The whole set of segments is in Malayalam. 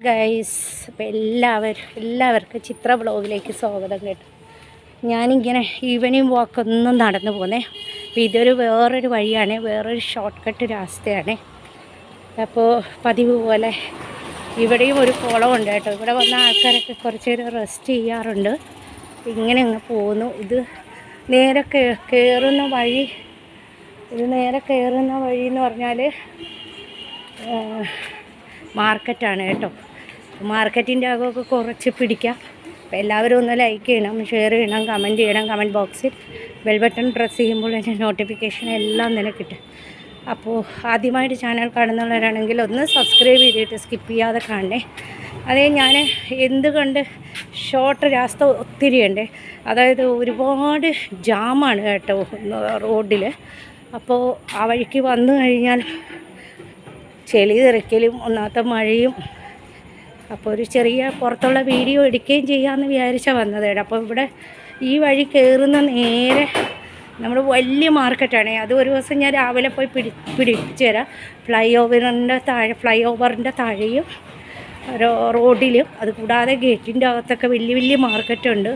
ഗൈസ് അപ്പോൾ എല്ലാവരും എല്ലാവർക്കും ചിത്ര ബ്ലോഗിലേക്ക് സ്വാഗതം കേട്ടോ. ഞാനിങ്ങനെ ഈവനിങ് വാക്ക് ഒന്നും നടന്നു പോന്നേ. അപ്പോൾ ഇതൊരു വേറൊരു വഴിയാണ് വേറൊരു ഷോർട്ട് കട്ട് രാസ്തയാണ്. അപ്പോൾ പതിവ് പോലെ ഇവിടെയും ഒരു കുളം ഉണ്ട് കേട്ടോ. ഇവിടെ വന്ന ആൾക്കാരൊക്കെ കുറച്ച് നേരം റെസ്റ്റ് ചെയ്യാറുണ്ട്. ഇങ്ങനെ അങ്ങ് പോകുന്നു ഇത് നേരെ കയറുന്ന വഴി ഇത് നേരെ കയറുന്ന വഴി എന്ന് പറഞ്ഞാൽ മാർക്കറ്റാണ് കേട്ടോ. മാർക്കറ്റിന്റെ അകമൊക്കെ കുറച്ച് പിടിക്കാം. അപ്പോൾ എല്ലാവരും ഒന്ന് ലൈക്ക് ചെയ്യണം ഷെയർ ചെയ്യണം കമന്റ് ചെയ്യണം കമന്റ് ബോക്സിൽ ബെൽ ബട്ടൺ പ്രസ് ചെയ്യുമ്പോൾ എന്റെ നോട്ടിഫിക്കേഷൻ എല്ലാം തന്നെ കിട്ടും. അപ്പോൾ ആദ്യമായിട്ട് ചാനൽ കാണുന്നവരാണെങ്കിൽ ഒന്ന് സബ്സ്ക്രൈബ് ചെയ്തിട്ട് സ്കിപ്പ് ചെയ്യാതെ കാണണേ. അതേ ഞാൻ എന്തുകൊണ്ട് ഷോർട്ട് രാസ്ത ഒത്തിരി ഉണ്ട്. അതായത് ഒരുപാട് ജാമാണ് കേട്ടോ റോഡിൽ അപ്പോൾ ആ വഴിക്ക് വന്നു കഴിഞ്ഞാൽ ചെളി തെറിക്കലും ഒന്നാമത്തെ മഴയും. അപ്പോൾ ഒരു ചെറിയ പുറത്തുള്ള വീഡിയോ എടുക്കുകയും ചെയ്യാമെന്ന് വിചാരിച്ചാൽ വന്നതേട. അപ്പോൾ ഇവിടെ ഈ വഴി കയറുന്ന നേരെ നമ്മൾ വലിയ മാർക്കറ്റാണ്. അത് ഒരു ദിവസം ഞാൻ രാവിലെ പോയി പിടി പിടിപ്പിച്ചു തരാം. ഫ്ലൈ ഓവറിന്റെ താഴെ ഫ്ലൈ ഓവറിന്റെ താഴെയും ഓരോ റോഡിലും അതുകൂടാതെ ഗേറ്റിന്റെ അകത്തൊക്കെ വലിയ വലിയ മാർക്കറ്റുണ്ട്.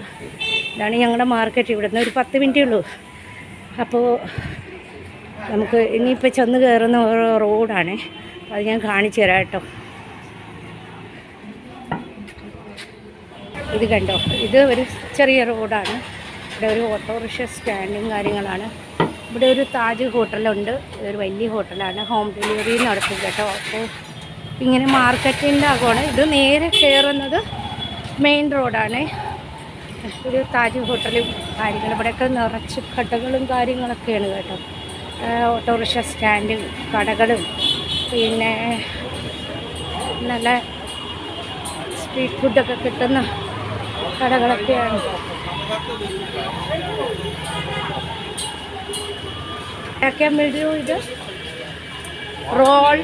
ഇതാണ് ഞങ്ങളുടെ മാർക്കറ്റ്. ഇവിടെ നിന്ന് ഒരു പത്ത് മിനിറ്റേ ഉള്ളൂ. അപ്പോൾ നമുക്ക് ഇനിയിപ്പോൾ ചെന്ന് കയറുന്ന ഓരോ റോഡാണ്. അത് ഞാൻ കാണിച്ചു തരാം കേട്ടോ. ഇത് കണ്ടോ? ഇത് ഒരു ചെറിയ റോഡാണ്. ഇവിടെ ഒരു ഓട്ടോറിക്ഷ സ്റ്റാൻഡും കാര്യങ്ങളാണ്. ഇവിടെ ഒരു താജ് ഹോട്ടലുണ്ട്. ഇതൊരു വലിയ ഹോട്ടലാണ്. ഹോം ഡെലിവറി നടത്തും കേട്ടോ. അപ്പോൾ ഇങ്ങനെ മാർക്കറ്റിന്റെ അകമാണ്. ഇത് നേരെ കയറുന്നത് മെയിൻ റോഡാണ്. ഒരു താജ് ഹോട്ടലും കാര്യങ്ങളും. ഇവിടെയൊക്കെ നിറച്ച് കടകളും കാര്യങ്ങളൊക്കെയാണ് കേട്ടോ. ഓട്ടോറിക്ഷ സ്റ്റാൻഡും കടകളും പിന്നെ നല്ല സ്ട്രീറ്റ് ഫുഡൊക്കെ കിട്ടുന്ന കടകളൊക്കെയാണ്. ഉണ്ടാക്കാൻ വേണ്ടിയോ ഇത്. റോൾ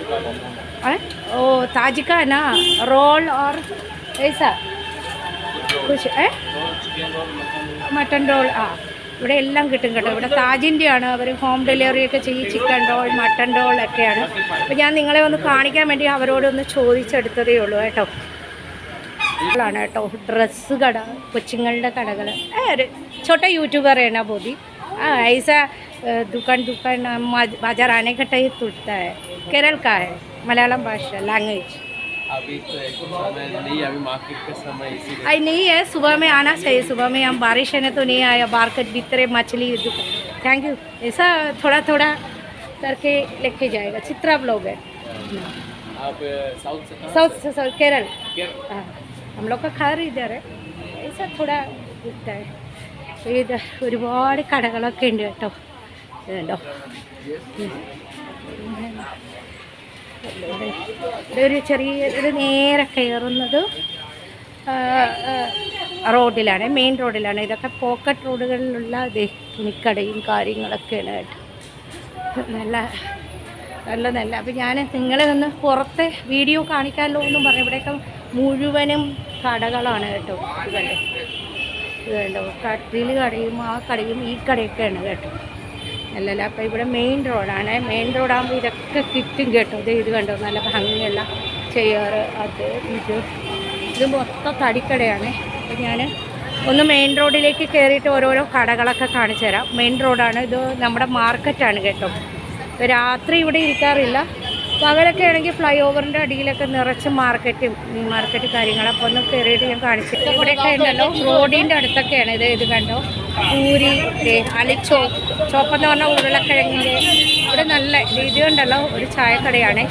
ഓ താജിക്കാനാ റോൾ ഓർ ഏസ കുശ് ഏ? മട്ടൻ റോൾ ആ. ഇവിടെ എല്ലാം കിട്ടും കേട്ടോ ഇവിടെ താജിൻ്റെയാണ് അവർ ഹോം ഡെലിവറി ഒക്കെ ചെയ്യും ചിക്കൻ റോൾ മട്ടൺ റോൾ ഒക്കെയാണ് അപ്പോൾ ഞാൻ നിങ്ങളെ ഒന്ന് കാണിക്കാൻ വേണ്ടി അവരോടൊന്ന് ചോദിച്ചെടുത്തതേ ഉള്ളൂ കേട്ടോ ാണ് കേട്ടോ ഡ്രസ്സ് കട കൊച്ചുങ്ങളുടെ കടകൾ ഒരു छोटा यूट्यूबर है ना बोधी हाँ ऐसा अ, दुकान दुकान अ, माज- बाजार आने का टाइम टूटता है केरल का है मलयालम भाषा लैंग्वेज अभी तो एक समय नहीं अभी मार्केट का समय इसीलिए आई नहीं है सुबह में आना चाहिए सुबह में हम बारिश है ना तो नहीं आया मार्केट भीतरे मछली दुकान थैंक यू ऐसा थोड़ा थोड़ा करके लेके जाएगा चित्रा ब्लॉग है आप अ, साउथ से कहाँ साउथ से साउथ केरल केरल हाँ हम लोग का घर इधर है ऐसा थोड़ा दिखता है ഇത് ഒരുപാട് കടകളൊക്കെ ഉണ്ട് കേട്ടോ ഇത് കണ്ടോ ഇത് ഒരു ചെറിയ ഇത് നേരെ കയറുന്നത് റോഡിലാണ് മെയിൻ റോഡിലാണ്. ഇതൊക്കെ പോക്കറ്റ് റോഡുകളിലുള്ള ദേ തുണിക്കടയും കാര്യങ്ങളൊക്കെയാണ് നല്ല നല്ല നല്ല. അപ്പോൾ ഞാൻ നിങ്ങളെ ഒന്ന് പുറത്തെ വീഡിയോ കാണിക്കാമല്ലോ എന്നും പറഞ്ഞു. ഇവിടെയൊക്കെ മുഴുവനും കടകളാണ് കേട്ടോ. ഇത് കണ്ടോ? ഇത് കണ്ടോ? കട്ടിൽ കടയും ആ കടയും ഈ കടയൊക്കെയാണ് കേട്ടോ. അല്ലല്ല അപ്പോൾ ഇവിടെ മെയിൻ റോഡാണ് മെയിൻ റോഡാകുമ്പോൾ ഇതൊക്കെ കിട്ടും കേട്ടോ. ഇത് കണ്ടോ? നല്ല ഭംഗിയുള്ള ചെയർ അത് ഇത്. ഇത് മൊത്തം തടിക്കടയാണ്. അപ്പോൾ ഞാൻ ഒന്ന് മെയിൻ റോഡിലേക്ക് കയറിയിട്ട് ഓരോരോ കടകളൊക്കെ കാണിച്ചു തരാം. മെയിൻ റോഡാണ് ഇത് നമ്മുടെ മാർക്കറ്റാണ് കേട്ടോ. രാത്രി ഇവിടെ ഇരിക്കാറില്ല. പകലൊക്കെ ആണെങ്കിൽ ഫ്ലൈ ഓവറിന്റെ അടിയിലൊക്കെ നിറച്ച് മാർക്കറ്റും മാർക്കറ്റ് കാര്യങ്ങൾ അപ്പോൾ ഒന്ന് കയറിയിട്ട് ഞാൻ കാണിച്ചു ഇവിടെയൊക്കെ ഉണ്ടല്ലോ റോഡിന്റെ അടുത്തൊക്കെയാണ്. ഇത് ഇത് കണ്ടോ? പൂരി അലിച്ചോ ചോപ്പെന്ന് പറഞ്ഞ ഉരുളക്കിഴങ്ങിന്റെ ഇവിടെ നല്ല ഇത് ഉണ്ടല്ലോ ഒരു ചായക്കടയാണ്.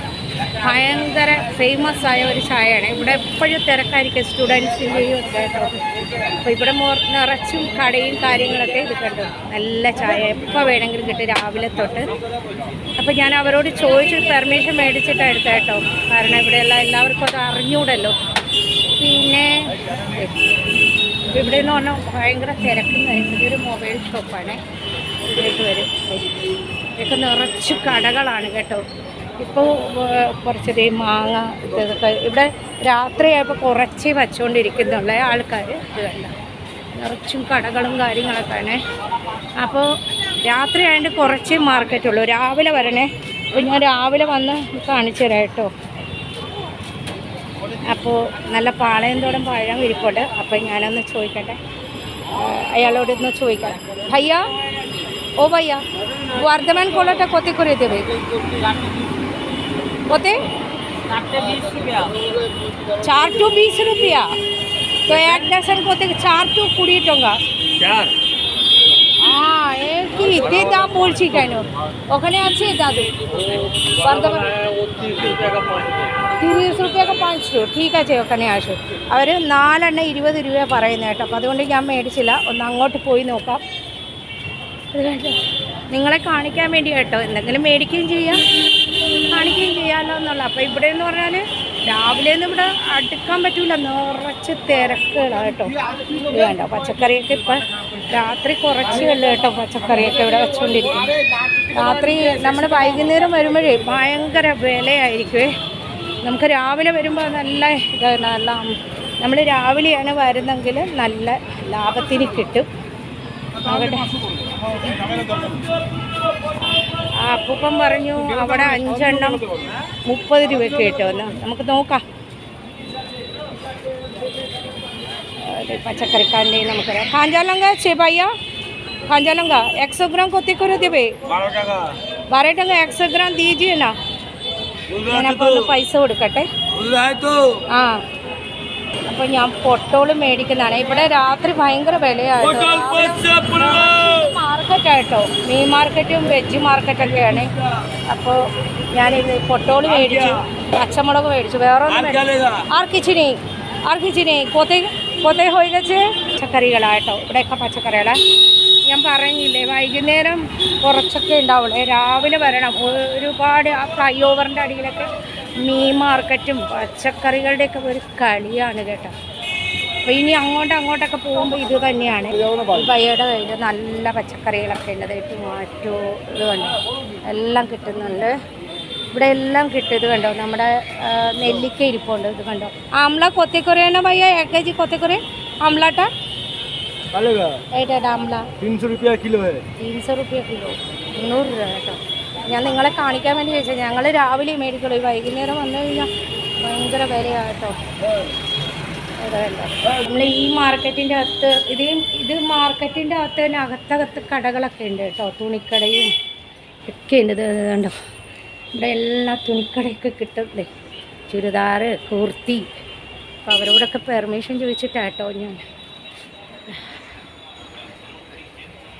ഭയങ്കര ഫേമസ് ആയ ഒരു ചായയാണ്. ഇവിടെ എപ്പോഴും തിരക്കായിരിക്കും സ്റ്റുഡൻസിന്റെയും ഒക്കെ കേട്ടോ അപ്പോൾ ഇവിടെ മോ നിറച്ചും കടയും കാര്യങ്ങളൊക്കെ ഇത് കണ്ടു. നല്ല ചായ. എപ്പോൾ വേണമെങ്കിലും കിട്ടും രാവിലെ തൊട്ട്. അപ്പോൾ ഞാൻ അവരോട് ചോദിച്ച് പെർമിഷൻ മേടിച്ചിട്ടാണ് എടുത്തത് കേട്ടോ കാരണം ഇവിടെയുള്ള എല്ലാവർക്കും അത് അറിഞ്ഞൂടല്ലോ. പിന്നെ ഇവിടെ എന്ന് പറഞ്ഞാൽ ഭയങ്കര തിരക്കുന്ന ഇതൊരു മൊബൈൽ ഷോപ്പാണ് ഇതിലേക്ക് വരും. ഇതൊക്കെ നിറച്ച് കടകളാണ് കേട്ടോ. ഇപ്പോൾ കുറച്ച് ഈ മാങ്ങ ഇതൊക്കെ ഇവിടെ രാത്രിയായപ്പോൾ കുറച്ച് വച്ചുകൊണ്ടിരിക്കുന്നുള്ള ആൾക്കാർ ഇത് കുറച്ചും നിറച്ചും കടകളും കാര്യങ്ങളൊക്കെയാണ് അപ്പോൾ രാത്രി ആയതുകൊണ്ട് കുറച്ച് മാർക്കറ്റുള്ളൂ. രാവിലെ വരണേ അപ്പോൾ ഞാൻ രാവിലെ വന്ന് കാണിച്ചു തരാം കേട്ടോ. അപ്പോൾ നല്ല പാളയന്തോടം പഴം ഇരിപ്പുണ്ട്. അപ്പോൾ ഞാനൊന്ന് ചോദിക്കട്ടെ? അയാളോടൊന്ന് ചോദിക്കാം. ഭയ്യ? ও ভাইয়া বর্ধমান কলাটা কত করে দেবে? কত? চার টু বিশ রুপিয়া। তো এক ডাসন কত? চার টু কুড়ি টাকা। হ্যাঁ বলছি কেন? ওখানে আছে দাদু। বর্ধমান തിരിച്ച് റുപ്യൊക്കെ വാങ്ങിച്ചു ടീക്കാ ചേക്കനെ ആശു അവർ നാലെണ്ണം ഇരുപത് രൂപ പറയുന്നത് കേട്ടോ. അപ്പോൾ അതുകൊണ്ട് ഞാൻ മേടിച്ചില്ല. ഒന്ന് അങ്ങോട്ട് പോയി നോക്കാം. നിങ്ങളെ കാണിക്കാൻ വേണ്ടി കേട്ടോ. എന്തെങ്കിലും മേടിക്കുകയും ചെയ്യാം. കാണിക്കുകയും ചെയ്യാമല്ലോ എന്നുള്ള. അപ്പോൾ ഇവിടെ എന്ന് പറഞ്ഞാൽ രാവിലെ ഒന്നും ഇവിടെ അടുക്കാൻ പറ്റൂല. നിറച്ച് തിരക്കുകളാണ് കേട്ടോ. വേണ്ട പച്ചക്കറിയൊക്കെ ഇപ്പം രാത്രി കുറച്ചല്ലേ കേട്ടോ പച്ചക്കറിയൊക്കെ ഇവിടെ വെച്ചുകൊണ്ടിരിക്കും രാത്രി നമ്മൾ വൈകുന്നേരം വരുമ്പോഴേ ഭയങ്കര വിലയായിരിക്കുമേ നമുക്ക് രാവിലെ വരുമ്പോൾ നല്ല ഇതാണ് നല്ല നമ്മൾ രാവിലെയാണ് വരുന്നെങ്കിൽ നല്ല ലാഭത്തിന് കിട്ടും. അവിടെ ആ അപ്പൂപ്പൻ പറഞ്ഞു അവിടെ അഞ്ചെണ്ണം മുപ്പത് രൂപയ്ക്ക് കിട്ടുമെന്ന് നമുക്ക് നോക്കാം अरे पचकरिकांडे नमक कांजालंगा छे भैया कांजालंगा एक सौ ग्राम कोते करे देवे बारह टका बारह टका एक सौ ग्राम दीजिए ना ഞാനപ്പോൾ ഒന്ന് പൈസ കൊടുക്കട്ടെ ആ അപ്പോൾ ഞാൻ പൊട്ടോൾ മേടിക്കുന്നതാണ്. ഇവിടെ രാത്രി ഭയങ്കര വിലയായിരുന്നു മാർക്കറ്റായിട്ടോ. മീൻ മാർക്കറ്റും വെജ് മാർക്കറ്റൊക്കെയാണ്. അപ്പോൾ ഞാനിന്ന് പൊട്ടോൾ മേടിച്ചു. പച്ചമുളക് മേടിച്ചു. വേറെ ഒന്നും ആർക്കിച്ചിനി? ആർക്കിച്ചിനി? കൊത്തേ കൊത്തേ ഹോയിച്ച് പച്ചക്കറികളായിട്ടോ. ഇവിടെയൊക്കെ പച്ചക്കറികളെ. ഞാൻ പറഞ്ഞില്ലേ വൈകുന്നേരം കുറച്ചൊക്കെ ഉണ്ടാവുള്ളൂ. രാവിലെ വരണം. ഒരുപാട് ആ ഫ്ലൈ ഓവറിന്റെ അടിയിലൊക്കെ മീൻ മാർക്കറ്റും പച്ചക്കറികളുടെയൊക്കെ ഒരു കളിയാണ് കേട്ടോ. അപ്പൊ ഇനി അങ്ങോട്ടും അങ്ങോട്ടൊക്കെ പോകുമ്പോ ഇത് തന്നെയാണ്. പയ്യയുടെ കയ്യിൽ നല്ല പച്ചക്കറികളൊക്കെ ഉണ്ട്. അതായിട്ട് മാറ്റോ ഇത് കണ്ടോ? എല്ലാം കിട്ടുന്നുണ്ട്. ഇവിടെ എല്ലാം കിട്ടും ഇത് കണ്ടോ? നമ്മുടെ നെല്ലിക്ക ഇരിപ്പുണ്ട് ഇത് കണ്ടോ? ആംല കൊത്തിക്കുറയാണോ പയ്യ? എ കെ ജി കൊത്തിക്കുറി ആംലാട്ട ഏട്ടാ ആംല? തീൻ റുപ്യ കിലോ തീൻ റുപ്യ കിലോ. നൂറ് രൂപ കേട്ടോ. ഞാൻ നിങ്ങളെ കാണിക്കാൻ വേണ്ടി ചോദിച്ചത്. ഞങ്ങൾ രാവിലെ മേടിക്കുള്ളൂ വൈകുന്നേരം വന്നു കഴിഞ്ഞാൽ ഭയങ്കര വിലയാട്ടോ. നമ്മൾ ഈ മാർക്കറ്റിന്റെ അകത്ത് ഇത് ഇത് മാർക്കറ്റിന്റെ അകത്ത് തന്നെ അകത്തകത്ത് കടകളൊക്കെ ഉണ്ട് കേട്ടോ. തുണിക്കടയും ഒക്കെ ഉണ്ട്. ഇതുണ്ടോ ഇവിടെ എല്ലാ തുണിക്കടയൊക്കെ കിട്ടുന്നുണ്ട് ചുരിദാറ് കുർത്തി. അപ്പോൾ അവരോടൊക്കെ പെർമിഷൻ ചോദിച്ചിട്ടാട്ടോ ഞാൻ.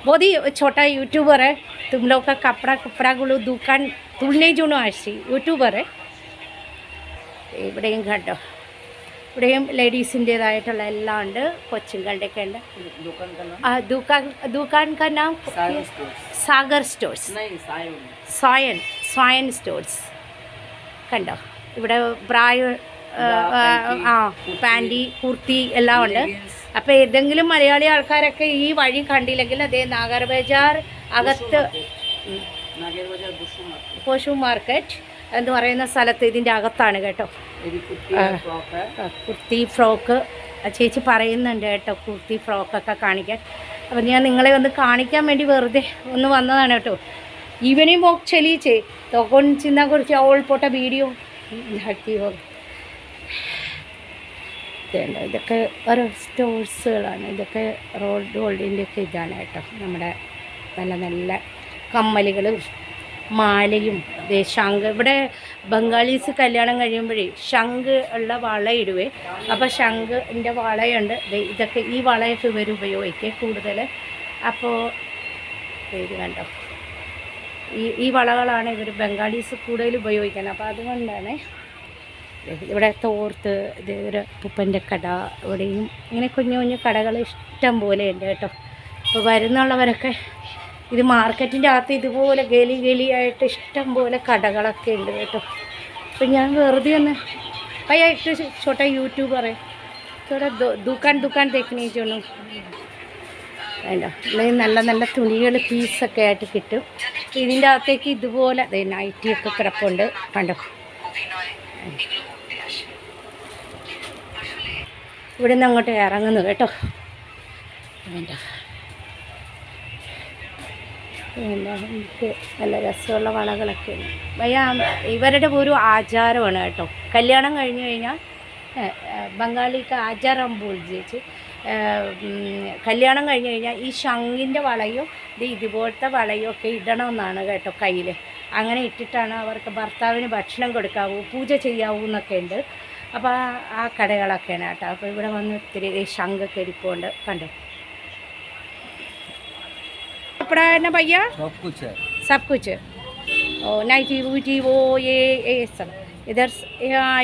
बहुत ही छोटा यूट्यूबर है तुम लोग का कपड़ा कपड़ा गुलो दुकान तुलने जो ആഴ്ച യൂട്യൂബർ ഇവിടെയും കണ്ടോ ഇവിടെയും ലേഡീസിൻ്റേതായിട്ടുള്ള എല്ലാം ഉണ്ട് കൊച്ചുങ്ങളുടെയൊക്കെ ഉണ്ട് ആ, ദുക്കാൻ ദുക്കാൻ കാ നാം സാഗർ സ്റ്റോഴ്സ് സോയൻ സോയൻ സ്റ്റോഴ്സ് കണ്ടോ ഇവിടെ പ്രായ ആ പാന്റി കുർത്തി? എല്ലാം ഉണ്ട്. അപ്പോൾ ഏതെങ്കിലും മലയാളി ആൾക്കാരൊക്കെ ഈ വഴി കണ്ടില്ലെങ്കിൽ അതേ നാഗർബജാർ അകത്ത് പോഷു മാർക്കറ്റ് എന്ന് പറയുന്ന സ്ഥലത്ത് ഇതിന്റെ അകത്താണ് കേട്ടോ. കുർത്തി ഫ്രോക്ക്. ചേച്ചി പറയുന്നുണ്ട് കേട്ടോ കുർത്തി ഫ്രോക്കൊക്കെ കാണിക്കാൻ. അപ്പം ഞാൻ നിങ്ങളെ ഒന്ന് കാണിക്കാൻ വേണ്ടി വെറുതെ ഒന്ന് വന്നതാണ് കേട്ടോ. ഇവനെയും ചെലീച്ചേ. തകൊണ്ടിനെ കുറിച്ച് ഓൾ പോട്ട വീഡിയോ. ഇതാക്കിയോ ഇതൊക്കെ ഓരോ സ്റ്റോഴ്സുകളാണ്. ഇതൊക്കെ റോഡ് ഗോൾഡിന്റെയൊക്കെ ഇതാണ് കേട്ടോ. നമ്മുടെ നല്ല നല്ല കമ്മലുകളും മാലയും ശംഖ്. ഇവിടെ ബംഗാളീസ് കല്യാണം കഴിയുമ്പോഴേ ശംഖ് ഉള്ള വള ഇടുവേ. അപ്പോൾ ശംഖിന്റെ വളയുണ്ട്. ഇതൊക്കെ ഈ വളയൊക്കെ ഇവർ ഉപയോഗിക്കുക കൂടുതൽ. അപ്പോൾ ഇത് കണ്ടോ? ഈ ഈ വളകളാണ് ഇവർ ബംഗാളീസ് കൂടുതൽ ഉപയോഗിക്കുന്നത്. അപ്പോൾ അതുകൊണ്ടാണ് ഇവിടെ തോർത്ത് ഇതേപോലെ പുപ്പന്റെ കട ഇവിടെയും ഇങ്ങനെ കുഞ്ഞു കുഞ്ഞു കടകൾ ഇഷ്ടം പോലെ ഉണ്ട് കേട്ടോ. അപ്പോൾ വരുന്നുള്ളവരൊക്കെ ഇത് മാർക്കറ്റിന്റെ അകത്ത് ഇതുപോലെ ഗലി ഗലിയായിട്ട് ഇഷ്ടം പോലെ കടകളൊക്കെ ഉണ്ട് കേട്ടോ. അപ്പം ഞാൻ വെറുതെ ഒന്ന് അയ്യാ ഇട്ട് ചോട്ടാ യൂട്യൂബറെ ചോട്ടാ ദുക്കാൻ ദുക്കാൻ തേക്കണേ ചോണു വേണ്ട നല്ല നല്ല തുണികൾ പീസൊക്കെ ആയിട്ട് കിട്ടും. ഇതിന്റെ അകത്തേക്ക് ഇതുപോലെ നൈറ്റിയൊക്കെ കിടപ്പുണ്ട്. കണ്ടോ? ഇവിടെ നിന്ന് അങ്ങോട്ട് ഇറങ്ങുന്നു കേട്ടോ. നല്ല രസമുള്ള വളകളൊക്കെ ഉണ്ട്. ഇവരുടെ ഒരു ആചാരമാണ് കേട്ടോ. കല്യാണം കഴിഞ്ഞു കഴിഞ്ഞാൽ ബംഗാളിക്ക് ആചാരം പൂജിച്ച് കല്യാണം കഴിഞ്ഞു കഴിഞ്ഞാൽ ഈ ശംഖിന്റെ വളയും ഇത് ഇതുപോലത്തെ വളയും ഒക്കെ ഇടണമെന്നാണ് കേട്ടോ കയ്യിൽ അങ്ങനെ ഇട്ടിട്ടാണ് അവർക്ക് ഭർത്താവിന് ഭക്ഷണം കൊടുക്കാവൂ പൂജ ചെയ്യാവൂ എന്നൊക്കെ ഉണ്ട്. അപ്പോൾ ആ- ആ കടകളൊക്കെയാണ് കേട്ടോ അപ്പോൾ ഇവിടെ വന്ന് ഒത്തിരി ഈ ശംഖൊക്കെ ഇരിപ്പുണ്ട് കണ്ടോ कपड़ा है ना भैया सब कुछ है सब कुछ ഓ നൈറ്റി ഊറ്റി ഓ ഏ ഏ सब ഇതർ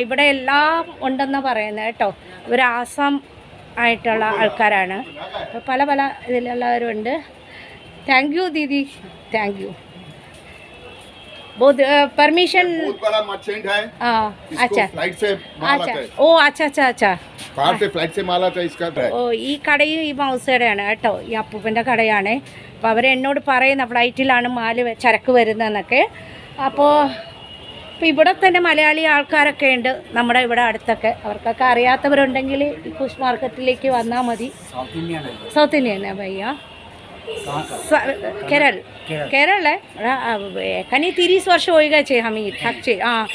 ഇവിടെ എല്ലാം ഉണ്ടെന്ന് പറയുന്നത് കേട്ടോ ഇവർ ആസാം ആയിട്ടുള്ള ആൾക്കാരാണ് അപ്പോൾ പല പല ഇതിലുള്ളവരുണ്ട് താങ്ക് യു ദീദി താങ്ക് യു बहुत परमिशन बहुत बड़ा मर्चेंट है इसको अच्छा फ्लाइट से माल अच्छा आता है ഓ അച്ഛാ അച്ഛാ അച്ഛാ बाहर से फ्लाइट से माल आता है इसका है ഓ ഈ കടയും ഈ മൗസയുടെയാണ് കേട്ടോ ഈ അപ്പൂപ്പൻ്റെ കടയാണ് അപ്പോൾ അവർ എന്നോട് പറയുന്ന ഫ്ലൈറ്റിലാണ് മാല് വെ- ചരക്ക് വരുന്നതെന്നൊക്കെ അപ്പോൾ ഇപ്പോൾ ഇവിടെ തന്നെ മലയാളി ആൾക്കാരൊക്കെ ഉണ്ട് നമ്മുടെ ഇവിടെ അടുത്തൊക്കെ അവർക്കൊക്കെ അറിയാത്തവരുണ്ടെങ്കിൽ ഈ കുഷ് മാർക്കറ്റിലേക്ക് വന്നാൽ മതി साउथ इंडियन है സൗത്ത് ഇന്ത്യൻ ഭയ്യ कहाँ का स- केरल केरल। केरल है कनी तीस वर्ष हो गए छे हम थक छे हाँ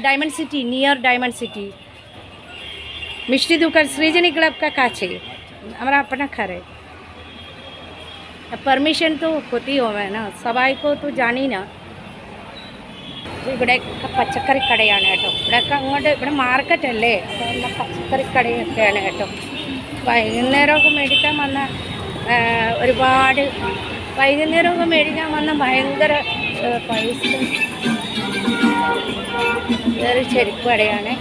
diamond city near diamond city मिष्टी दुकान सृजनी क्लब का काछे हमारा अपना घर है परमिशन तो होती हो मैं ना सबाई को तो जानी ना ഇവിടെയൊക്കെ പച്ചക്കറി കടയാണ് കേട്ടോ ഇവിടെയൊക്കെ അങ്ങോട്ട് ഇവിടെ മാർക്കറ്റ് അല്ലേ അപ്പോൾ എല്ലാം പച്ചക്കറി കടയൊക്കെയാണ് കേട്ടോ വൈകുന്നേരമൊക്കെ മേടിക്കാൻ വന്ന ആ, ഒരുപാട് വൈകുന്നേരമൊക്കെ മേടിക്കാൻ വന്ന ഭയങ്കര പൈസ. ഇതൊരു ചെരുപ്പ് കടയാണ്.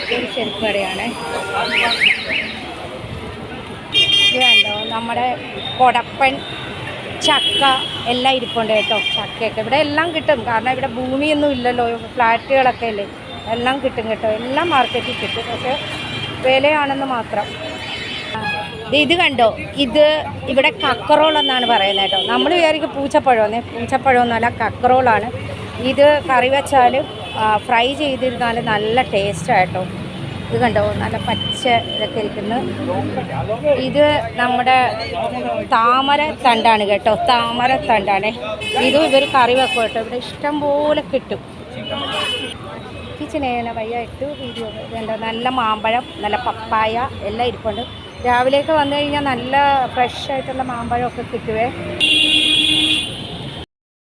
ഇതൊരു ചെരുപ്പ് കടയാണ്. ഇത് നമ്മുടെ കൊടപ്പൻ ചക്ക എല്ലാം ഇരിപ്പുണ്ട് കേട്ടോ ചക്കയൊക്കെ. ഇവിടെ എല്ലാം കിട്ടും. കാരണം ഇവിടെ ഭൂമിയൊന്നും ഇല്ലല്ലോ ഫ്ലാറ്റുകളൊക്കെ അല്ലേ? എല്ലാം കിട്ടും കേട്ടോ. എല്ലാം മാർക്കറ്റിൽ കിട്ടും. പക്ഷേ വിലയാണെന്ന് മാത്രം. ഇത് കണ്ടോ? ഇത് ഇവിടെ കക്കറോൾ എന്നാണ് പറയുന്നത് കേട്ടോ. നമ്മൾ വിചാരിക്കും പൂച്ചപ്പഴമെന്ന്. പൂച്ചപ്പഴം എന്നല്ല കക്കറോളാണ്. ഇത് കറി വെച്ചാൽ ഫ്രൈ ചെയ്തിരുന്നാൽ നല്ല ടേസ്റ്റായിട്ടോ ഇത് കണ്ടോ? നല്ല പച്ച ഇതൊക്കെ ഇരിക്കുന്നു. ഇത് നമ്മുടെ താമര തണ്ടാണ് കേട്ടോ. താമര തണ്ടാണ്. ഇതും ഇവർ കറി വെക്കും കേട്ടോ. ഇവിടെ ഇഷ്ടം പോലെ കിട്ടും. കിച്ചനേന വയ്യ. ഇട്ടു വീഡിയോ. നല്ല മാമ്പഴം നല്ല പപ്പായ എല്ലാം ഇരിപ്പുണ്ട്. രാവിലെയൊക്കെ വന്നു കഴിഞ്ഞാൽ നല്ല ഫ്രഷ് ആയിട്ടുള്ള മാമ്പഴമൊക്കെ കിട്ടുവേ.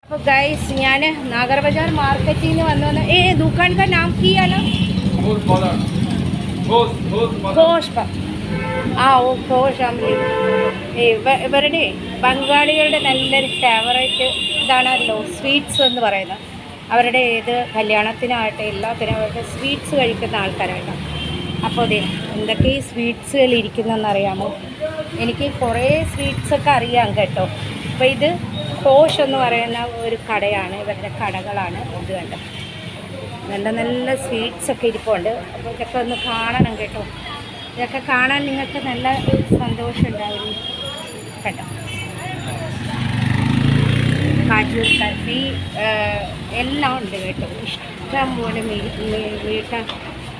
അപ്പോൾ ഗൈസ് ഞാൻ നാഗർബജാർ മാർക്കറ്റിൽ നിന്ന് വന്നു വന്ന ഏ ദുക്കാൻ കാ നാം കിയാലോ ആ ഓ ഘോഷ് അമൃത് ഏ ഇവ- ഇവരുടെ ബംഗാളികളുടെ നല്ലൊരു ഫേവറേറ്റ് ഇതാണല്ലോ സ്വീറ്റ്സ് എന്ന് പറയുന്നത്. അവരുടെ ഏത് കല്യാണത്തിനാകട്ടെ എല്ലാത്തിനും അവരുടെ സ്വീറ്റ്സ് കഴിക്കുന്ന ആൾക്കാരാണ് അപ്പോൾ അതെ എന്തൊക്കെ ഈ സ്വീറ്റ്സുകൾ ഇരിക്കുന്നതെന്ന് അറിയാമോ എനിക്ക് കുറേ സ്വീറ്റ്സൊക്കെ അറിയാം കേട്ടോ. അപ്പോൾ ഇത് പോഷ് എന്ന് പറയുന്ന ഒരു കടയാണ്. ഇവരുടെ കടകളാണ് ഇത് കണ്ടോ. നല്ല നല്ല സ്വീറ്റ്സൊക്കെ ഇരിപ്പുണ്ട്. അപ്പോൾ ഇതൊക്കെ ഒന്ന് കാണണം കേട്ടോ. ഇതൊക്കെ കാണാൻ നിങ്ങൾക്ക് നല്ല സന്തോഷം ഉണ്ടാവും കേട്ടോ. കാജു കർഫി എല്ലാം ഉണ്ട് കേട്ടോ. ഇഷ്ടം പോലെ വീട്ട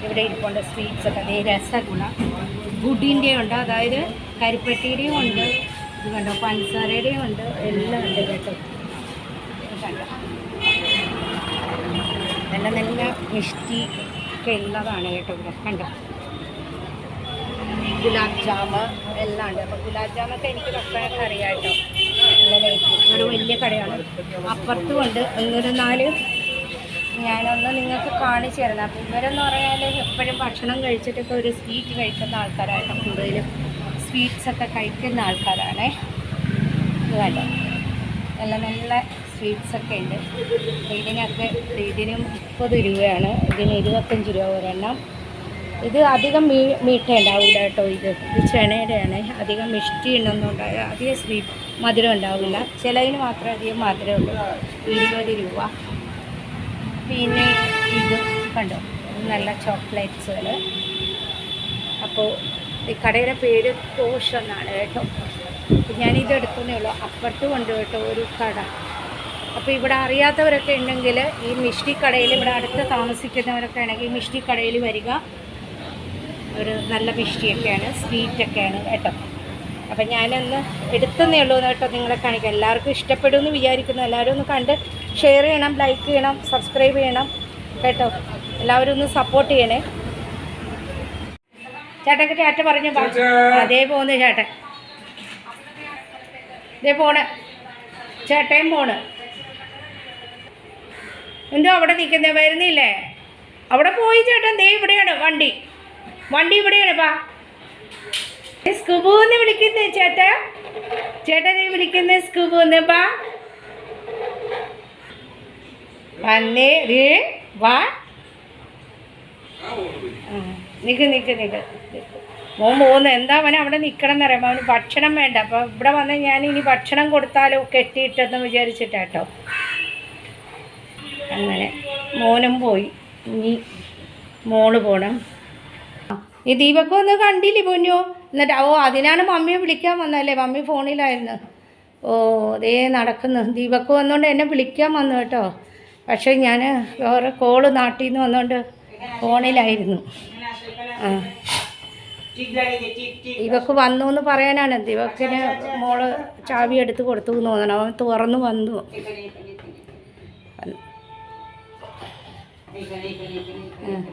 ഇവിടെ ഇരിപ്പുണ്ട് സ്വീറ്റ്സ് ഒക്കെ. അതേ രസഗുള ഗുഡിന്റെ ഉണ്ട് അതായത് കരിപ്പെട്ടിയുടെയും ഉണ്ട്. ഇത് കണ്ടോ പഞ്ചസാരയുടെയും ഉണ്ട്. എല്ലാം ഉണ്ട് കേട്ടോ. കണ്ടോ. നല്ല നല്ല മിഷ്ടി ഒക്കെ ഉള്ളതാണ് കേട്ടോ ഇവിടെ. കണ്ടോ? ഗുലാബ് ജാമ് എല്ലാം ഉണ്ട്. അപ്പോൾ ഗുലാബ് ജാമൊക്കെ എനിക്ക് വെക്കാനൊക്കെ അറിയാം കേട്ടോ. ഒരു വലിയ കടയാണ് അപ്പുറത്തും ഉണ്ട്. എന്നിരുന്നാൽ ഞാനൊന്ന് നിങ്ങൾക്ക് കാണിച്ചു തരുന്നത് അപ്പോൾ ഇവരെന്ന് പറഞ്ഞാൽ എപ്പോഴും ഭക്ഷണം കഴിച്ചിട്ടൊക്കെ ഒരു സ്വീറ്റ് കഴിക്കുന്ന ആൾക്കാരാണ്. കൂടുതലും സ്വീറ്റ്സ് ഒക്കെ കഴിക്കുന്ന ആൾക്കാരാണേ. ഇത് നല്ല നല്ല സ്വീറ്റ്സൊക്കെ ഉണ്ട്. ഇതിനൊക്കെ ഇതിന് മുപ്പത് രൂപയാണ്. ഇതിന് ഇരുപത്തഞ്ച് രൂപ ഒരെണ്ണം. ഇത് അധികം മീ മീട്ട ഉണ്ടാവില്ല കേട്ടോ ഇത്. ഇത് ചെണയുടെയാണ്. അധികം മിഷ്ടി ഉണ്ടൊന്നും ഉണ്ടാവില്ല. അധികം സ്വീറ്റ് മധുരം ഉണ്ടാവില്ല. ചിലതിന് മാത്രമേ അധികം മധുരമുള്ളൂ. ഇരുപത് രൂപ. പിന്നെ ഇത് കണ്ടോ? നല്ല ചോക്ലേറ്റ്സുകൾ അപ്പോൾ ഈ കടയുടെ പേര് പോഷ് എന്നാണ് കേട്ടോ. ഞാനിത് എടുക്കുന്നേ ഉള്ളൂ. അപ്പുറത്ത് കൊണ്ട് കേട്ടോ ഒരു കട. അപ്പോൾ ഇവിടെ അറിയാത്തവരൊക്കെ ഉണ്ടെങ്കിൽ ഈ മിഷ്ടി കടയിൽ ഇവിടെ അടുത്ത് താമസിക്കുന്നവരൊക്കെ ആണെങ്കിൽ മിഷ്ടി കടയിൽ വരിക. ഒരു നല്ല മിഷ്ടിയൊക്കെയാണ് സ്വീറ്റൊക്കെയാണ് കേട്ടോ. അപ്പം ഞാനൊന്ന് എടുത്തന്നേ ഉള്ളൂ കേട്ടോ നിങ്ങളെ കാണിക്കാം എല്ലാവർക്കും ഇഷ്ടപ്പെടുമെന്ന് വിചാരിക്കുന്നു. എല്ലാവരും ഒന്ന് കണ്ട് ഷെയർ ചെയ്യണം ലൈക്ക് ചെയ്യണം സബ്സ്ക്രൈബ് ചെയ്യണം കേട്ടോ. എല്ലാവരും ഒന്ന് സപ്പോർട്ട് ചെയ്യണേ. ചേട്ടക്ക് ചേട്ട പറഞ്ഞു അതേ പോന്ന് ചേട്ടൻ. ഇതേ പോണ്. ചേട്ടയും പോണ്. എന്തോ അവിടെ നിൽക്കുന്നേ വരുന്നില്ലേ? അവിടെ പോയി ചേട്ടൻ. ദേ ഇവിടെയാണ് വണ്ടി. വണ്ടി ഇവിടെയാണ് പാ സ്കുബൂന്ന് വിളിക്കുന്നേ ചേട്ടാ. ചേട്ടാ നീ വിളിക്കുന്നേ സ്കുബൂന്ന് പാ വന്നേ രേ വാ. നിക്ക് നിക്ക് നിക്ക്. മോൻ പോകുന്നു എന്താ അവൻ അവിടെ നിൽക്കണം എന്നറിയാം അവന് ഭക്ഷണം വേണ്ട. അപ്പോൾ ഇവിടെ വന്ന് ഞാൻ ഇനി ഭക്ഷണം കൊടുത്താലോ കെട്ടിയിട്ടെന്ന് വിചാരിച്ചിട്ടാട്ടോ. അങ്ങനെ. മോനും പോയി. ഇനി മോൾ പോണം. ഈ ദീപക്കൊന്നും കണ്ടില്ലേ പൊന്നു? എന്നിട്ട് ഓ അതിനാണ് മമ്മിയെ വിളിക്കാൻ വന്നല്ലേ മമ്മി ഫോണിലായിരുന്നു. ഓ അതേ നടക്കുന്നു. ദീപക്ക് വന്നുകൊണ്ട് എന്നെ വിളിക്കാൻ വന്നു കേട്ടോ. പക്ഷേ ഞാൻ വേറെ കോൾ നാട്ടിൽ നിന്ന് വന്നുകൊണ്ട് ഫോണിലായിരുന്നു. ആ. ദീപക്ക് വന്നു എന്ന് പറയാനാണ്. ദീപക്കിന് മോൾ ചാവി എടുത്ത് കൊടുത്തു എന്ന് തോന്നണം. അവൻ തുറന്നു വന്നു. ആ.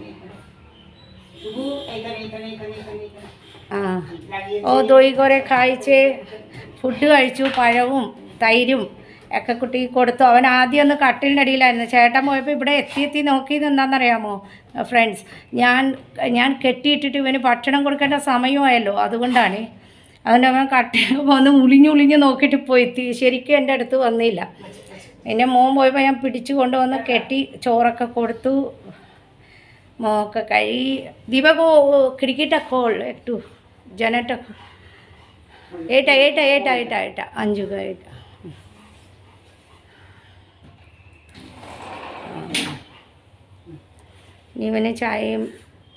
ഓ ദോയി കുറെ കായ്ച്ച് ഫുഡ് കഴിച്ചു പഴവും തൈരും ഒക്കെ കുട്ടി കൊടുത്തു. അവൻ ആദ്യം ഒന്ന് കട്ടിലിന്റെ അടിയിലായിരുന്നു. ചേട്ടൻ പോയപ്പോൾ ഇവിടെ എത്തി എത്തി നോക്കി നിന്നാന്നറിയാമോ ഫ്രണ്ട്സ് ഞാൻ ഞാൻ കെട്ടിയിട്ടിട്ട് ഇവന് ഭക്ഷണം കൊടുക്കേണ്ട സമയമായല്ലോ അതുകൊണ്ടാണ്. അതുകൊണ്ട് അവൻ കട്ടിൽ വന്ന് ഉളിഞ്ഞുളിഞ്ഞ് നോക്കിയിട്ട് പോയി എത്തി. ശരിക്കും എന്റെ അടുത്ത് വന്നില്ല. എന്നെ മോൻ പോയപ്പോൾ ഞാൻ പിടിച്ചു കൊണ്ടുവന്ന് കെട്ടി ചോറൊക്കെ കൊടുത്തു. മോക്കെ കഴി ദീപകോ കിടക്കിട്ട കോൾ എട്ടു ജനട്ട ഏട്ടാ ഏട്ടാ ഏട്ടാ ഏട്ടാ ഏട്ടാ. അഞ്ചു ഏട്ടാ. ഇവന് ചായയും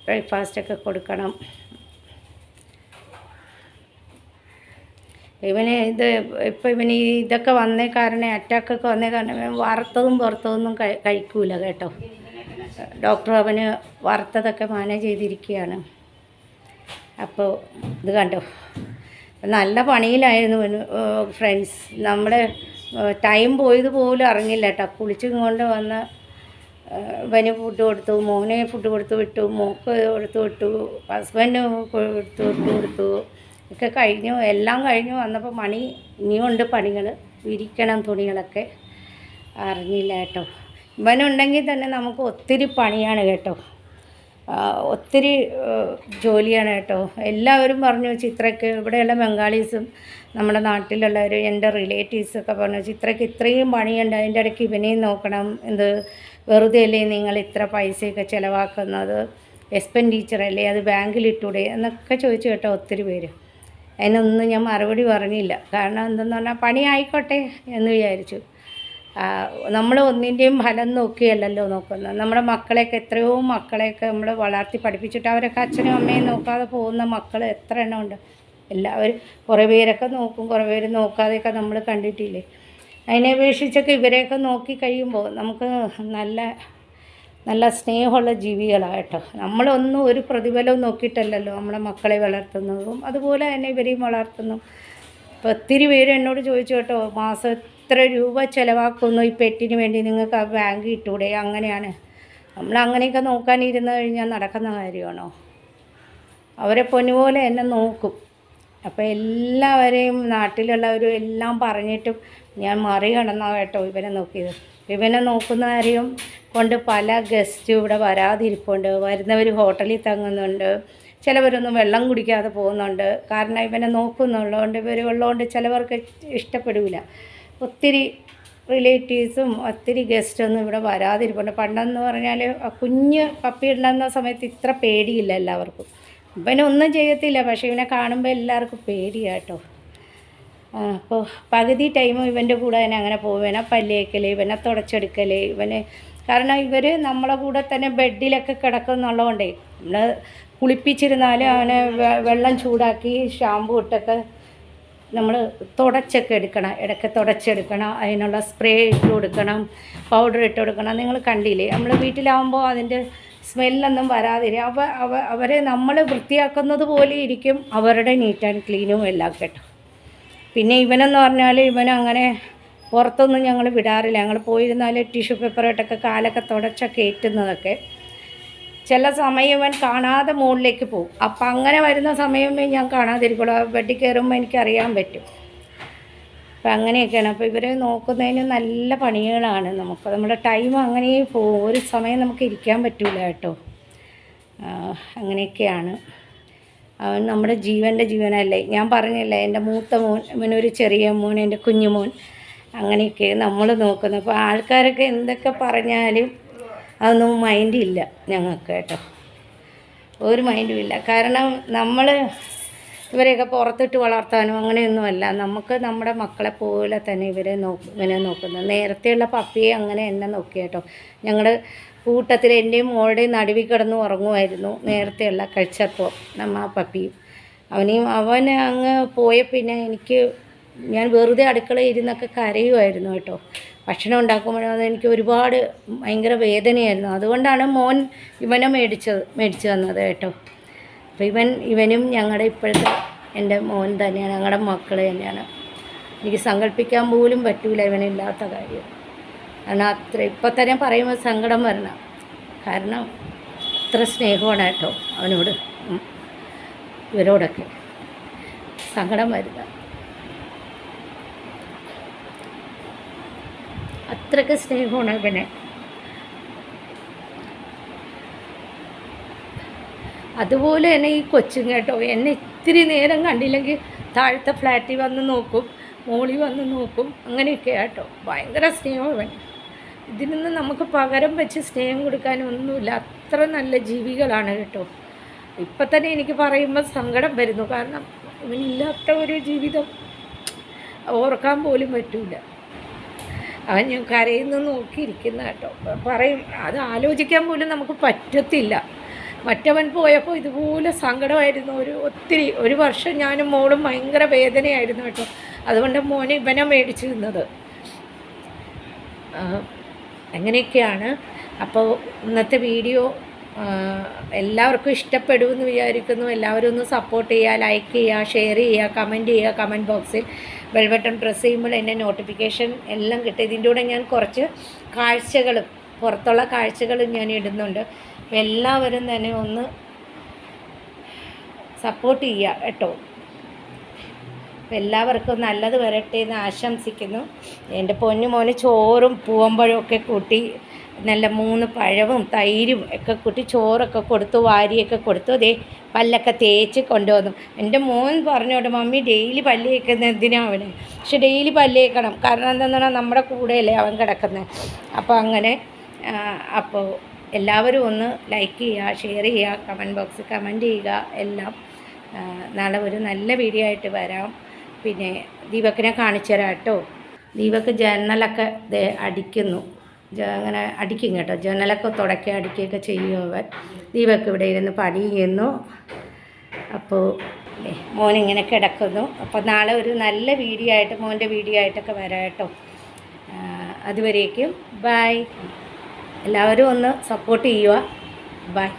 ബ്രേക്ക്ഫാസ്റ്റൊക്കെ കൊടുക്കണം. ഇവന് ഇത് ഇപ്പം ഇവന് ഇതൊക്കെ വന്നേ കാരണം അറ്റാക്കൊക്കെ വന്നേ കാരണം ഇവൻ വറുത്തതും പുറത്തതൊന്നും കഴിക്കൂല കേട്ടോ. ഡോക്ടർ അവന് വറുത്തതൊക്കെ മാനേജ് ചെയ്തിരിക്കുകയാണ്. അപ്പോൾ ഇത് കണ്ടോ? നല്ല പണിയിലായിരുന്നു ഫ്രണ്ട്സ് നമ്മുടെ ടൈം പോയത് പോലും അറിഞ്ഞില്ല കേട്ടോ. കുളിച്ചും കൊണ്ട് വന്ന് ഇവന് ഫുഡ് കൊടുത്തു മോനെ ഫുഡ് കൊടുത്തു വിട്ടു മോക്ക് കൊടുത്തു വിട്ടു ഹസ്ബൻഡ് കൊടുത്തു വിട്ടു കൊടുത്തു. ഒക്കെ കഴിഞ്ഞു. എല്ലാം കഴിഞ്ഞു. വന്നപ്പോൾ മണി ഇനിയുണ്ട് പണികൾ വിരിക്കണം തുണികളൊക്കെ. അറിഞ്ഞില്ല കേട്ടോ. ഇവനുണ്ടെങ്കിൽ തന്നെ നമുക്ക് ഒത്തിരി പണിയാണ് കേട്ടോ. ഒത്തിരി ജോലിയാണ് കേട്ടോ. എല്ലാവരും പറഞ്ഞു ചിത്രയ്ക്ക് ഇവിടെയുള്ള ബംഗാളീസും നമ്മുടെ നാട്ടിലുള്ളവർ എന്റെ റിലേറ്റീവ്സൊക്കെ പറഞ്ഞു ചിത്രയ്ക്ക് ഇത്രയും പണിയുണ്ട് അതിന്റെ ഇടയ്ക്ക് ഇവനെയും നോക്കണം എന്ത് വെറുതെ അല്ലേ നിങ്ങൾ ഇത്ര പൈസയൊക്കെ ചിലവാക്കുന്നത്? എക്സ്പെൻഡിച്ചർ അല്ലേ അത് ബാങ്കിൽ ഇട്ടൂടെ എന്നൊക്കെ ചോദിച്ചു കേട്ടോ ഒത്തിരി പേര്. അതിനൊന്നും ഞാൻ മറുപടി പറഞ്ഞില്ല. കാരണം എന്തെന്ന് പറഞ്ഞാൽ പണി ആയിക്കോട്ടെ എന്ന് വിചാരിച്ചു. നമ്മൾ ഒന്നിന്റെയും ഫലം നോക്കിയല്ലല്ലോ നോക്കുന്നത്. നമ്മുടെ മക്കളെയൊക്കെ എത്രയോ മക്കളെയൊക്കെ നമ്മൾ വളർത്തി പഠിപ്പിച്ചിട്ട് അവരൊക്കെ അച്ഛനും അമ്മയും നോക്കാതെ പോകുന്ന മക്കൾ എത്ര എണ്ണം ഉണ്ട്? എല്ലാവരും കുറേ പേരൊക്കെ നോക്കും കുറേ പേര് നോക്കാതെയൊക്കെ നമ്മൾ കണ്ടിട്ടില്ലേ? അതിനെ അപേക്ഷിച്ചൊക്കെ ഇവരെയൊക്കെ നോക്കി കഴിയുമ്പോൾ നമുക്ക് നല്ല നല്ല സ്നേഹമുള്ള ജീവികളാണ് കേട്ടോ നമ്മളൊന്നും ഒരു പ്രതിഫലവും നോക്കിയിട്ടല്ലല്ലോ നമ്മളെ മക്കളെ വളർത്തുന്നതും. അതുപോലെ തന്നെ ഇവരെയും വളർത്തുന്നു. ഇപ്പോൾ ഒത്തിരി പേര് എന്നോട് ചോദിച്ചു കേട്ടോ മാസം എത്ര രൂപ ചിലവാക്കുന്നു ഈ പെറ്റിന് വേണ്ടി നിങ്ങൾക്ക് ആ ബാങ്ക് ഇട്ടൂടെ? അങ്ങനെയാണ്. നമ്മൾ അങ്ങനെയൊക്കെ നോക്കാനിരുന്ന് കഴിഞ്ഞാൽ നടക്കുന്ന കാര്യമാണോ? അവരെ പൊന്നുപോലെ എന്നെ നോക്കും. അപ്പോൾ എല്ലാവരെയും നാട്ടിലുള്ളവരും എല്ലാം പറഞ്ഞിട്ടും ഞാൻ മറികടന്നാണ് കേട്ടോ ഇവനെ നോക്കിയത്. ഇവനെ നോക്കുന്ന കാര്യം കൊണ്ട് പല ഗസ്റ്റും ഇവിടെ വരാതിരിപ്പുണ്ട്. വരുന്നവർ ഹോട്ടലിൽ തങ്ങുന്നുണ്ട്. ചിലവരൊന്നും വെള്ളം കുടിക്കാതെ പോകുന്നുണ്ട്. കാരണം ഇവനെ നോക്കുന്നുള്ളതുകൊണ്ട് ഇവർ ഉള്ളതുകൊണ്ട് ചിലവർക്ക് ഇഷ്ടപ്പെടില്ല ഒത്തിരി റിലേറ്റീവ്സും ഒത്തിരി ഗസ്റ്റൊന്നും ഇവിടെ വരാതിരിപ്പുണ്ട്. പണ്ടെന്ന് പറഞ്ഞാൽ കുഞ്ഞ് പപ്പി ഉണ്ടാകുന്ന സമയത്ത് ഇത്ര പേടിയില്ല എല്ലാവർക്കും. ഇവനൊന്നും ചെയ്യത്തില്ല പക്ഷേ ഇവനെ കാണുമ്പോൾ എല്ലാവർക്കും പേടിയാട്ടോ. അപ്പോൾ പകുതി ടൈമും ഇവന്റെ കൂടെ തന്നെ അങ്ങനെ പോകും ഇവനെ പല്ലേക്കൽ ഇവനെ തുടച്ചെടുക്കൽ ഇവന് കാരണം ഇവർ നമ്മളെ കൂടെ തന്നെ ബെഡിലൊക്കെ കിടക്കുന്നുള്ളതുകൊണ്ടേ നമ്മൾ കുളിപ്പിച്ചിരുന്നാലും അവനെ വെള്ളം ചൂടാക്കി ഷാമ്പു ഇട്ടൊക്കെ നമ്മൾ തുടച്ചൊക്കെ എടുക്കണം ഇടയ്ക്ക് തുടച്ചെടുക്കണം അതിനുള്ള സ്പ്രേ ഇട്ട് കൊടുക്കണം പൗഡർ ഇട്ട് കൊടുക്കണം. നിങ്ങൾ കണ്ടില്ലേ നമ്മൾ വീട്ടിലാവുമ്പോൾ അതിന്റെ സ്മെല്ലൊന്നും വരാതിരി അവ അവ അവരെ നമ്മൾ വൃത്തിയാക്കുന്നത് പോലെ ഇരിക്കും അവരുടെ നീറ്റ് ആൻഡ് ക്ലീനും എല്ലാം കേട്ടോ. പിന്നെ ഇവനെന്ന് പറഞ്ഞാൽ ഇവനങ്ങനെ പുറത്തൊന്നും ഞങ്ങൾ വിടാറില്ല. ഞങ്ങൾ പോയിരുന്നാൽ ടിഷ്യൂ പേപ്പറായിട്ടൊക്കെ കാലൊക്കെ തുടച്ചൊക്കെ ഏറ്റുന്നതൊക്കെ ചില സമയം ഇവൻ കാണാതെ മുകളിലേക്ക് പോകും. അപ്പം അങ്ങനെ വരുന്ന സമയമേ ഞാൻ കാണാതിരിക്കുള്ളൂ. ബെഡിൽ കയറുമ്പോൾ എനിക്കറിയാൻ പറ്റും. അപ്പം അങ്ങനെയൊക്കെയാണ്. അപ്പോൾ ഇവരെ നോക്കുന്നതിന് നല്ല പണികളാണ് നമുക്ക്. നമ്മുടെ ടൈം അങ്ങനെ പോകും. ഒരു സമയം നമുക്ക് ഇരിക്കാൻ പറ്റില്ല കേട്ടോ. അങ്ങനെയൊക്കെയാണ്. അവൻ നമ്മുടെ ജീവന്റെ ജീവനല്ലേ. ഞാൻ പറഞ്ഞില്ലേ എന്റെ മൂത്ത മോൻ ഇവനൊരു ചെറിയ മോൻ എന്റെ കുഞ്ഞുമോൻ അങ്ങനെയൊക്കെ നമ്മൾ നോക്കുന്നത്. അപ്പോൾ ആൾക്കാരൊക്കെ എന്തൊക്കെ പറഞ്ഞാലും അതൊന്നും മൈൻഡില്ല ഞങ്ങൾക്ക് കേട്ടോ. ഒരു മൈൻഡും ഇല്ല. കാരണം നമ്മൾ ഇവരെയൊക്കെ പുറത്തിട്ട് വളർത്താനും അങ്ങനെയൊന്നുമല്ല. നമുക്ക് നമ്മുടെ മക്കളെ പോലെ തന്നെ ഇവരെ നോക്കും ഇവനെ നോക്കുന്നത് നേരത്തെയുള്ള പപ്പിയെ അങ്ങനെ എന്നെ നോക്കി കേട്ടോ. ഞങ്ങൾ കൂട്ടത്തിൽ എന്റെയും മോളുടെയും നടുവിൽ കിടന്ന് ഉറങ്ങുമായിരുന്നു നേരത്തെയുള്ള കഴിച്ചപ്പോൾ. നമ്മ പപ്പിയും. അവനെയും അവൻ അങ്ങ് പോയ പിന്നെ എനിക്ക് ഞാൻ വെറുതെ അടുക്കളയിൽ ഇരുന്നൊക്കെ കരയുമായിരുന്നു കേട്ടോ. ഭക്ഷണം ഉണ്ടാക്കുമ്പോഴും അത് എനിക്ക് ഒരുപാട് ഭയങ്കര വേദനയായിരുന്നു. അതുകൊണ്ടാണ് മോൻ ഇവനെ മേടിച്ചത് മേടിച്ചു തന്നത് കേട്ടോ. അപ്പോൾ ഇവൻ ഇവനും ഞങ്ങളുടെ ഇപ്പോഴത്തെ എന്റെ മോൻ തന്നെയാണ് ഞങ്ങളുടെ മക്കൾ തന്നെയാണ്. എനിക്ക് സങ്കല്പിക്കാൻ പോലും പറ്റൂല ഇവനില്ലാത്ത കാര്യം. കാരണം അത്ര ഇപ്പം തന്നെ പറയുമ്പോൾ സങ്കടം വരണം. കാരണം അത്ര സ്നേഹമാണ് കേട്ടോ അവനോട്. ഇവരോടൊക്കെ സങ്കടം വരുന്ന അത്രയ്ക്ക് സ്നേഹമാണ് ഇവനെ. അതുപോലെ തന്നെ ഈ കൊച്ചും കേട്ടോ എന്നെ ഇത്തിരി നേരം കണ്ടില്ലെങ്കിൽ താഴത്തെ ഫ്ലാറ്റിൽ വന്ന് നോക്കും മോളി വന്ന് നോക്കും അങ്ങനെയൊക്കെ കേട്ടോ. ഭയങ്കര സ്നേഹമാണ് ഇവൻ. നമുക്ക് പകരം വെച്ച് സ്നേഹം കൊടുക്കാനൊന്നുമില്ല അത്ര നല്ല ജീവികളാണ് കേട്ടോ. ഇപ്പം തന്നെ എനിക്ക് പറയുമ്പോൾ സങ്കടം വരുന്നു. കാരണം ഇവനില്ലാത്ത ഒരു ജീവിതം ഓർക്കാൻ പോലും പറ്റൂല. അവൻ ഞാൻ കരയുന്നു നോക്കിയിരിക്കുന്ന കേട്ടോ. പറയും അത് ആലോചിക്കാൻ പോലും നമുക്ക് പറ്റത്തില്ല. മറ്റവൻ പോയപ്പോൾ ഇതുപോലെ സങ്കടമായിരുന്നു. ഒരു ഒത്തിരി ഒരു വർഷം ഞാനും മോളും ഭയങ്കര വേദനയായിരുന്നു കേട്ടോ. അതുകൊണ്ട് മോനെ ഇവനെ മേടിച്ചു നിന്നത് അങ്ങനെയൊക്കെയാണ്. അപ്പോൾ ഇന്നത്തെ വീഡിയോ എല്ലാവർക്കും ഇഷ്ടപ്പെടുമെന്ന് വിചാരിക്കുന്നു. എല്ലാവരും ഒന്ന് സപ്പോർട്ട് ചെയ്യുക ലൈക്ക് ചെയ്യുക ഷെയർ ചെയ്യുക കമന്റ് ചെയ്യുക കമന്റ് ബോക്സിൽ ബെൽ ബട്ടൺ പ്രസ് ചെയ്യുമ്പോൾ എന്റെ നോട്ടിഫിക്കേഷൻ എല്ലാം കിട്ടും. ഇതിന്റെ കൂടെ ഞാൻ കുറച്ച് കാഴ്ചകളും പുറത്തുള്ള കാഴ്ചകളും ഞാൻ ഇടുന്നുണ്ട്. എല്ലാവരും തന്നെ ഒന്ന് സപ്പോർട്ട് ചെയ്യുക കേട്ടോ. എല്ലാവർക്കും നല്ലത് വരട്ടെ എന്ന് ആശംസിക്കുന്നു. എന്റെ പൊന്നു മോന് ചോറും പൂവമ്പഴവും ഒക്കെ കൂട്ടി നല്ല മൂന്ന് പഴവും തൈരും ഒക്കെ കൂട്ടി ചോറൊക്കെ കൊടുത്തു വാരിയൊക്കെ കൊടുത്തു. അതേ പല്ലൊക്കെ തേച്ച് കൊണ്ടുവന്നു. എന്റെ മോൻ പറഞ്ഞോട്ടെ മമ്മി ഡെയിലി പല്ല് തേക്കുന്നത് എന്തിനാണ് അവന്? പക്ഷെ ഡെയിലി പല്ല് തേക്കണം. കാരണം എന്താണെന്ന് പറഞ്ഞാൽ നമ്മുടെ കൂടെയല്ലേ അവൻ കിടക്കുന്നത്. അപ്പോൾ അങ്ങനെ അപ്പോൾ എല്ലാവരും ഒന്ന് ലൈക്ക് ചെയ്യുക ഷെയർ ചെയ്യുക കമന്റ് ബോക്സ് കമന്റ് ചെയ്യുക. എല്ലാം നാളെ ഒരു നല്ല വീഡിയോ ആയിട്ട് വരാം. പിന്നെ ദീപക്കിനെ കാണിച്ചു തരാം കേട്ടോ. ദീപക്ക് ജനലൊക്കെ അടിക്കുന്നു. അങ്ങനെ അടിക്കും കേട്ടോ. ജനലൊക്കെ തുടക്കി അടിക്കുകയൊക്കെ ചെയ്യും അവൻ. ദീപക്ക് ഇവിടെ ഇരുന്ന് പണി ചെയ്യുന്നു. അപ്പോൾ മോനിങ്ങനെ കിടക്കുന്നു. അപ്പോൾ നാളെ ഒരു നല്ല വീഡിയോ ആയിട്ട് മോന്റെ വീഡിയോ ആയിട്ടൊക്കെ വരാം കേട്ടോ. അതുവരേക്കും. ബായ് എല്ലാവരും ഒന്ന് സപ്പോർട്ട് ചെയ്യുക. ബൈ.